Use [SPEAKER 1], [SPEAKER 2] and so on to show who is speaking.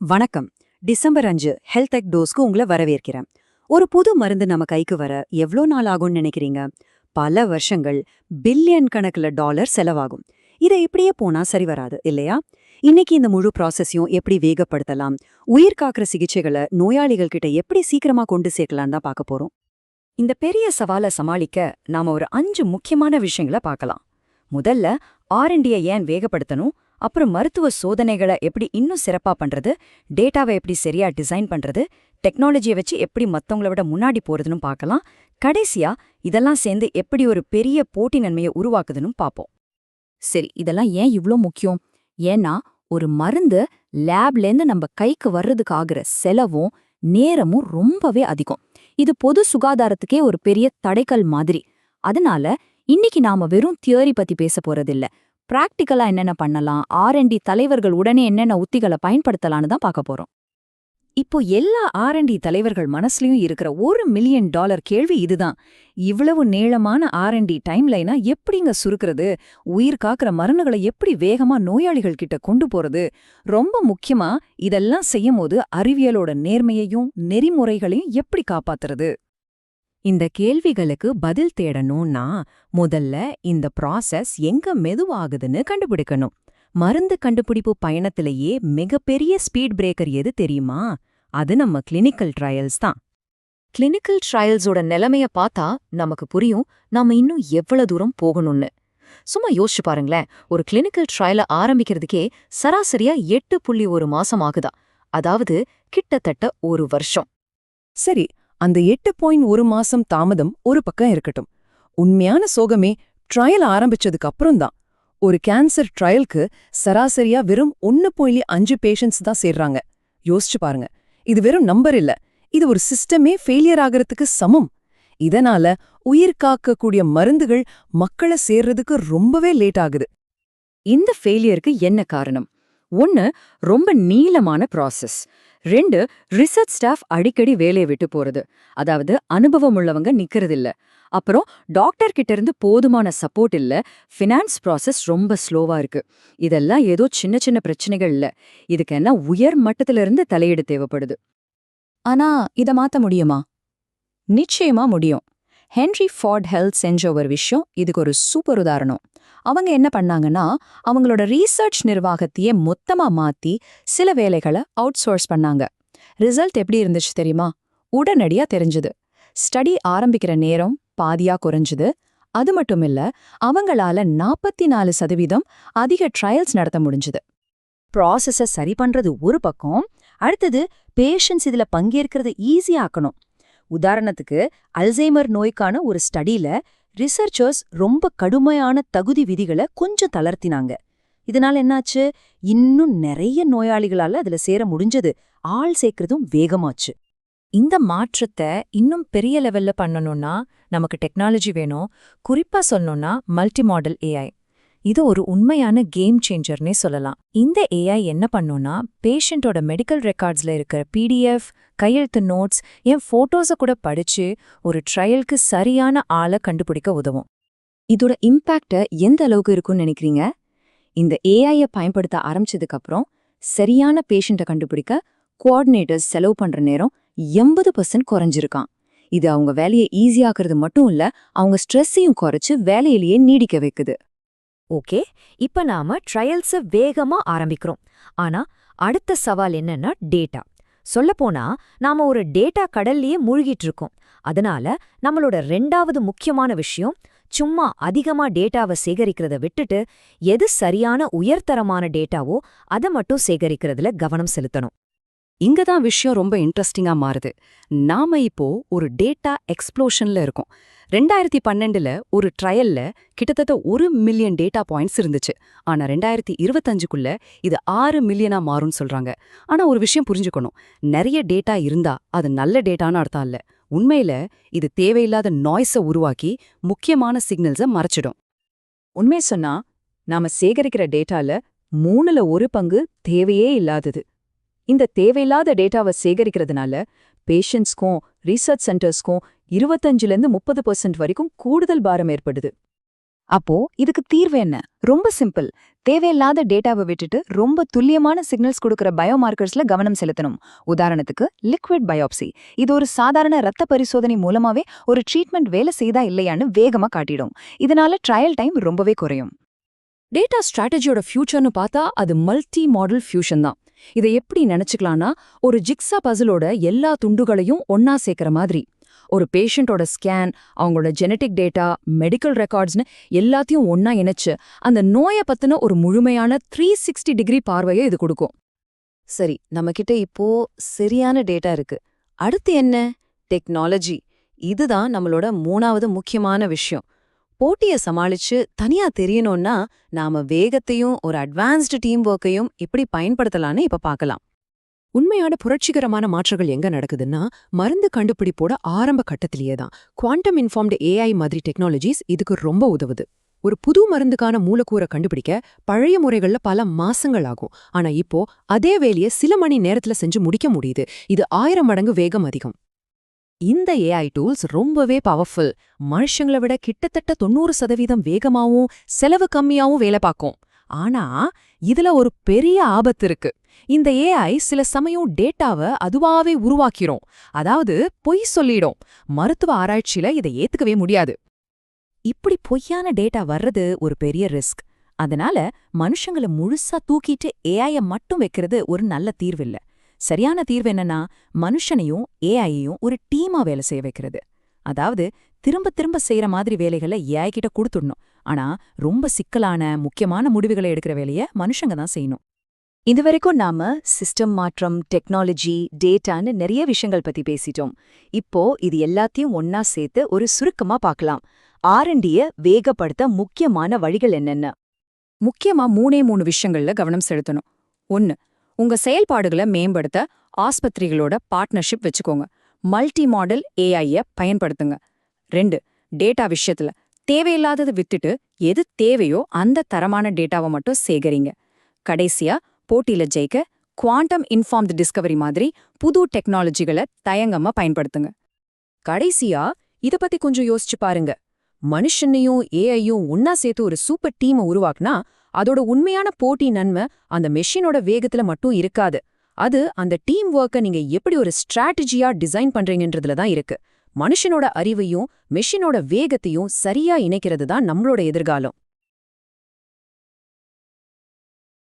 [SPEAKER 1] வணக்கம். டிசம்பர் அஞ்சு health tech டோஸ்க்கு உங்களை வரவேற்கிறேன். ஒரு புது மருந்து நம்ம கைக்கு வர எவ்வளோ நாள் ஆகும்னு நினைக்கிறீங்க? பல வருஷங்கள் பில்லியன் கணக்குல டாலர் செலவாகும். இதை இப்படியே போனா சரி வராது இல்லையா? இன்னைக்கு இந்த முழு ப்ராசஸையும் எப்படி வேகப்படுத்தலாம்? உயிர் காக்கிற சிகிச்சைகளை நோயாளிகள் கிட்ட எப்படி சீக்கிரமா கொண்டு சேர்க்கலாம்னு தான் பார்க்க போறோம்.
[SPEAKER 2] இந்த பெரிய சவாலை சமாளிக்க நாம ஒரு அஞ்சு முக்கியமான விஷயங்களை பார்க்கலாம். முதல்ல ஆர்என்டியை ஏன் வேகப்படுத்தணும்? அப்புறம் மருத்துவ சோதனைகளை எப்படி இன்னும் சிறப்பா பண்றது டேட்டாவை எப்படி சரியா டிசைன் பண்றது டெக்னாலஜியை வச்சு எப்படி மத்தவங்கள விட முன்னாடி போறதுன்னு பார்க்கலாம். கடைசியா இதெல்லாம் சேர்ந்து எப்படி ஒரு பெரிய போட்டி நன்மையை உருவாக்குதுன்னு பார்ப்போம். சரி இதெல்லாம் ஏன் இவ்ளோ முக்கியம்? ஏன்னா ஒரு மருந்து லேப்லேருந்து நம்ம கைக்கு வர்றதுக்கு ஆகுற செலவும் நேரமும் ரொம்பவே அதிகம். இது பொது சுகாதாரத்துக்கே ஒரு பெரிய தடைக்கல் மாதிரி. அதனால இன்னைக்கு நாம வெறும் தியரி பத்தி பேச போறதில்ல. பிராக்டிக்கலா என்னென்ன பண்ணலாம்? ஆர்என்டி தலைவர்கள் உடனே என்னென்ன உத்திகளை பயன்படுத்தலாம்னு தான் பார்க்க போறோம்.
[SPEAKER 1] இப்போ எல்லா ஆர்என்டி தலைவர்கள் மனசுலயும் இருக்கிற ஒரு மில்லியன் டாலர் கேள்வி இதுதான். இவ்வளவு நீளமான ஆர்என்டி டைம்லைனா எப்படிங்க சுருக்கிறது? உயிர் காக்கிற மருந்துகளை எப்படி வேகமா நோயாளிகள் கிட்ட கொண்டு போறது? ரொம்ப முக்கியமா இதெல்லாம் செய்யும் போது அறிவியலோட நேர்மையையும் நெறிமுறைகளையும் எப்படி காப்பாத்துறது? இந்த கேள்விகளுக்கு பதில் தேடணும்னா முதல்ல இந்த ப்ராசஸ் எங்க மெதுவாகுதுன்னு கண்டுபிடிக்கணும். மருந்து கண்டுபிடிப்பு பயணத்திலேயே மிகப்பெரிய ஸ்பீட் பிரேக்கர் எது தெரியுமா? அது நம்ம கிளினிக்கல் ட்ரையல்ஸ் தான்.
[SPEAKER 2] கிளினிக்கல் ட்ரையல்ஸோட நிலைமைய பார்த்தா நமக்கு புரியும் நாம இன்னும் எவ்வளவு தூரம் போகணும்னு. சும்மா யோசிச்சு பாருங்களேன் ஒரு கிளினிக்கல் ட்ரையல ஆரம்பிக்கிறதுக்கே சராசரியா எட்டு புள்ளி ஒரு மாசம் ஆகுதா? அதாவது கிட்டத்தட்ட ஒரு வருஷம்.
[SPEAKER 3] சரி அந்த எட்டு பாயிண்ட் ஒரு மாசம் தாமதம் ஒரு பக்கம் இருக்கட்டும். உண்மையான சோகமே ட்ரையல் ஆரம்பிச்சதுக்கு அப்புறம்தான். ஒரு கேன்சர் ட்ரையலுக்கு சராசரியா வெறும் ஒன்னு புள்ளி அஞ்சு பேஷண்ட்ஸ் தான் சேர்றாங்க. யோசிச்சு பாருங்க. இது வெறும் நம்பர் இல்ல. இது ஒரு சிஸ்டமே ஃபெயிலியர் ஆகிறதுக்கு சமம். இதனால உயிர் காக்கக்கூடிய மருந்துகள் மக்களை சேர்றதுக்கு ரொம்பவே லேட் ஆகுது.
[SPEAKER 2] இந்த ஃபெயிலியருக்கு என்ன காரணம்? ஒன்னு ரொம்ப நீளமான ப்ராசஸ் ரெண்டு ரிசர்ச் ஸ்டாஃப் அடிக்கடி வேலையை விட்டு போறது. அதாவது அனுபவம் உள்ளவங்க நிக்கிறதில்ல. அப்புறம் டாக்டர் கிட்ட இருந்து போதுமான சப்போர்ட் இல்ல. ஃபினான்ஸ் ப்ராசஸ் ரொம்ப ஸ்லோவா இருக்கு. இதெல்லாம் ஏதோ சின்ன சின்ன பிரச்சனைகள் இல்ல. இதுக்கெல்லாம் உயர் மட்டத்துல இருந்து தலையீடு தேவைப்படுது. ஆனா இத மாத்த முடியுமா? நிச்சயமா முடியும். ஹென்ரி ஃபார்ட் ஹெல்த் செஞ்ச ஒரு விஷயம் இதுக்கு ஒரு சூப்பர் உதாரணம். அவங்க என்ன பண்ணாங்கன்னா அவங்களோட ரீசர்ச் நிர்வாகத்தையே மொத்தமா மாத்தி சில வேலைகளை அவுட் சோர்ஸ் பண்ணாங்க. ரிசல்ட் எப்படி இருந்துச்சு தெரியுமா? உடனடியா தெரிஞ்சுது. ஸ்டடி ஆரம்பிக்கிற நேரம் பாதியா குறைஞ்சுது. அது மட்டும் இல்ல அவங்களால நாற்பத்தி நாலு சதவீதம் அதிக ட்ரையல்ஸ் நடத்த முடிஞ்சுது. ப்ராசஸ சரி பண்றது ஒரு பக்கம் அடுத்தது பேஷன்ஸ் இதுல பங்கேற்கிறத ஈஸியாக்கணும் உதாரணத்துக்கு அல்சைமர் நோய்க்கான ஒரு ஸ்டடியில ரிசர்ச்சர்ஸ் ரொம்ப கடுமையான தகுதி விதிகளை கொஞ்சம் தளர்த்தினாங்க. இதனால என்னாச்சு? இன்னும் நிறைய நோயாளிகளால அதுல சேர முடிஞ்சது. ஆள் சேர்க்கறதும் வேகமாச்சு. இந்த மாற்றத்தை இன்னும் பெரிய லெவல்ல பண்ணணும்னா நமக்கு டெக்னாலஜி வேணும். குறிப்பா சொல்லணும்னா மல்டி மாடல் ஏஐ இது ஒரு உண்மையான கேம் சேஞ்சர்னே சொல்லலாம். இந்த ஏஐ என்ன பண்ணும்னா பேஷண்டோட மெடிக்கல் ரெக்கார்ட்ஸ்ல இருக்கிற பிடிஎஃப் கையெழுத்து நோட்ஸ் என் போட்டோஸை கூட படிச்சு ஒரு ட்ரையலுக்கு சரியான ஆளை கண்டுபிடிக்க உதவும். இதோட இம்பேக்ட எந்த அளவுக்கு இருக்கும்னு நினைக்கிறீங்க? இந்த ஏஐய பயன்படுத்த ஆரம்பிச்சதுக்கப்புறம் சரியான பேஷண்ட்டை கண்டுபிடிக்க கோஆர்டினேட்டர்ஸ் செலவு பண்ற நேரம் எண்பது பர்சன்ட் குறைஞ்சிருக்கான் இது அவங்க வேலையை ஈஸியாக்குறது மட்டும் இல்ல அவங்க ஸ்ட்ரெஸ்ஸையும் குறைச்சு வேலையிலேயே நீடிக்க வைக்குது. ஓகே இப்ப நாம ட்ரையல்ஸ வேகமா ஆரம்பிக்கிறோம். ஆனா அடுத்த சவால் என்னன்னா டேட்டா சொல்லப்போனா நாம ஒரு டேட்டா கடல்லயே மூழ்கிட்டு இருக்கோம். அதனால நம்மளோட ரெண்டாவது முக்கியமான விஷயம் சும்மா அதிகமா டேட்டாவை சேகரிக்கிறத விட்டுட்டு எது சரியான உயர்தரமான டேட்டாவோ அதை மட்டும் சேகரிக்கிறதுல கவனம் செலுத்தணும்.
[SPEAKER 1] இங்க தான் விஷயம் ரொம்ப இன்ட்ரெஸ்டிங்கா மாறுது. நாம இப்போ ஒரு டேட்டா எக்ஸ்ப்ளோஷன்ல இருக்கோம். ரெண்டாயிரத்தி பன்னெண்டுல ஒரு ட்ரையல்ல கிட்டத்தட்ட ஒரு மில்லியன் டேட்டா பாயிண்ட்ஸ் இருந்துச்சு. ஆனா ரெண்டாயிரத்தி இருபத்தஞ்சுக்குள்ள இது ஆறு மில்லியனா மாறும்னு சொல்றாங்க. ஆனா ஒரு விஷயம் புரிஞ்சுக்கணும். நிறைய டேட்டா இருந்தா அது நல்ல டேட்டான்னு அர்த்தம் இல்ல. உண்மையில இது தேவையில்லாத நாய்ஸை உருவாக்கி முக்கியமான சிக்னல்ஸ மறைச்சிடும்.
[SPEAKER 3] உண்மை சொன்னா நாம சேகரிக்கிற டேட்டால மூணுல ஒரு பங்கு தேவையே இல்லாதது. இந்த தேவையில்லாத டேட்டாவை சேகரிக்கிறதுனால பேஷண்ட்ஸ்க்கும் ரிசர்ச் சென்டர்ஸ்க்கும் இருபத்தஞ்சுலேருந்து முப்பது பர்சன்ட் வரைக்கும் கூடுதல் பாரம் ஏற்படுது.
[SPEAKER 2] அப்போ இதுக்கு தீர்வு என்ன? ரொம்ப சிம்பிள்
[SPEAKER 1] தேவையில்லாத டேட்டாவை விட்டுட்டு ரொம்ப துல்லியமான சிக்னல்ஸ் கொடுக்குற பயோமார்க்கர்ஸ்ல கவனம் செலுத்தணும். உதாரணத்துக்கு லிக்விட் பயோப்சி இது ஒரு சாதாரண ரத்த பரிசோதனை மூலமாவே ஒரு ட்ரீட்மெண்ட் வேலை செய்தா இல்லையான்னு வேகமா காட்டிடும். இதனால ட்ரையல் டைம் ரொம்பவே குறையும்.
[SPEAKER 2] டேட்டா ஸ்ட்ராட்டஜியோட ஃபியூச்சர்னு பார்த்தா அது மல்டி மாடல் ஃபியூஷன் தான். இதை எப்படி நினைச்சுக்கலாம்னா ஒரு ஜிக்ஸா பசிலோட எல்லா துண்டுகளையும் ஒன்னா சேர்க்கிற மாதிரி. ஒரு பேஷண்டோட ஸ்கேன் அவங்களோட ஜெனட்டிக் டேட்டா மெடிக்கல் ரெக்கார்ட்ஸ்னு எல்லாத்தையும் ஒன்னா இணைச்சு அந்த நோயை பத்தின ஒரு முழுமையான த்ரீ சிக்ஸ்டி டிகிரி பார்வையை இது கொடுக்கும்.
[SPEAKER 3] சரி நம்மகிட்ட இப்போ சரியான டேட்டா இருக்கு. அடுத்து என்ன? டெக்னாலஜி இதுதான் நம்மளோட மூணாவது முக்கியமான விஷயம். போட்டிய சமாளிச்சு தனியா தெரியணும்னா நாம வேகத்தையும் ஒரு அட்வான்ஸ்டு டீம் ஒர்க்கையும் எப்படி பயன்படுத்தலாம்னு இப்ப பார்க்கலாம் உண்மையான புரட்சிகரமான மாற்றங்கள் எங்க நடக்குதுன்னா மருந்து கண்டுபிடிப்போட ஆரம்ப கட்டத்திலேயே தான். குவாண்டம் இன்ஃபார்ம்டு ஏஐ மாதிரி டெக்னாலஜிஸ் இதுக்கு ரொம்ப உதவுது. ஒரு புது மருந்துக்கான மூலக்கூறை கண்டுபிடிக்க பழைய முறைகள்ல பல மாசங்கள் ஆகும். ஆனா இப்போ அதே வேலையை சில மணி நேரத்துல செஞ்சு முடிக்க முடியுது. இது ஆயிரம் மடங்கு வேகம் அதிகம். இந்த ஏஐ டூல்ஸ் ரொம்பவே பவர்ஃபுல் மனுஷங்களை விட கிட்டத்தட்ட தொண்ணூறு சதவீதம் வேகமாவும் செலவு கம்மியாவும் வேலை பார்க்கும். ஆனா இதுல ஒரு பெரிய ஆபத்து இருக்கு. இந்த ஏஐ சில சமயம் டேட்டாவை அதுவாவே உருவாக்கிறோம் அதாவது பொய் சொல்லிடும். மருத்துவ ஆராய்ச்சியில இதை ஏத்துக்கவே முடியாது. இப்படி பொய்யான டேட்டா வர்றது ஒரு பெரிய ரிஸ்க் அதனால மனுஷங்களை முழுசா தூக்கிட்டு ஏஐய மட்டும் வைக்கிறது ஒரு நல்ல தீர்வில்ல சரியான தீர்வு என்னன்னா மனுஷனையும் ஏஐயையும் ஒரு டீமா வேலை செய்ய வைக்கிறது. அதாவது திரும்ப திரும்ப செய்யற மாதிரி வேலைகளை ஏஐ கிட்ட கொடுத்துடணும். ஆனா ரொம்ப சிக்கலான முக்கியமான முடிவுகளை எடுக்கிற வேலைய மனுஷங்க தான் செய்யணும்.
[SPEAKER 1] இதுவரைக்கும் நாம சிஸ்டம் மாற்றம் டெக்னாலஜி டேட்டான்னு நிறைய விஷயங்கள் பத்தி பேசிட்டோம். இப்போ இது எல்லாத்தையும் ஒன்னா சேர்த்து ஒரு சுருக்கமா பார்க்கலாம். ஆர்என்டிய வேகப்படுத்த முக்கியமான வழிகள் என்னென்ன?
[SPEAKER 2] முக்கியமா மூணே மூணு விஷயங்கள்ல கவனம் செலுத்தணும். ஒன்னு உங்க செயல்பாடுகளை மேம்படுத்த ஆஸ்பத்திரிகளோட பார்ட்னர்ஷிப் வச்சுக்கோங்க. மல்டி மாடல் ஏஐய பயன்படுத்துங்க. ரெண்டு டேட்டா விஷயத்துல. தேவையில்லாததை வித்துட்டு எது தேவையோ அந்த தரமான டேட்டாவை மட்டும் சேகரிங்க. கடைசியா போட்டியில ஜெயிக்க குவாண்டம் இன்ஃபார்ம்டு டிஸ்கவரி மாதிரி புது டெக்னாலஜிகளை தயங்கமா பயன்படுத்துங்க.
[SPEAKER 3] கடைசியா இத பத்தி கொஞ்சம் யோசிச்சு பாருங்க. மனுஷனையும் ஏஐயும் ஒன்னா சேர்த்து ஒரு சூப்பர் டீமை உருவாக்குனா அதோட உண்மையான போட்டி நன்மை அந்த மெஷினோட வேகத்துல மட்டும் இருக்காது. அது அந்த டீம் ஒர்க்கை நீங்க எப்படி ஒரு ஸ்ட்ராட்டஜியா டிசைன் பண்றீங்கன்றதுல தான் இருக்கு. மனுஷனோட அறிவையும் மெஷினோட வேகத்தையும் சரியா இணைக்கிறது தான் நம்மளோட எதிர்காலம்.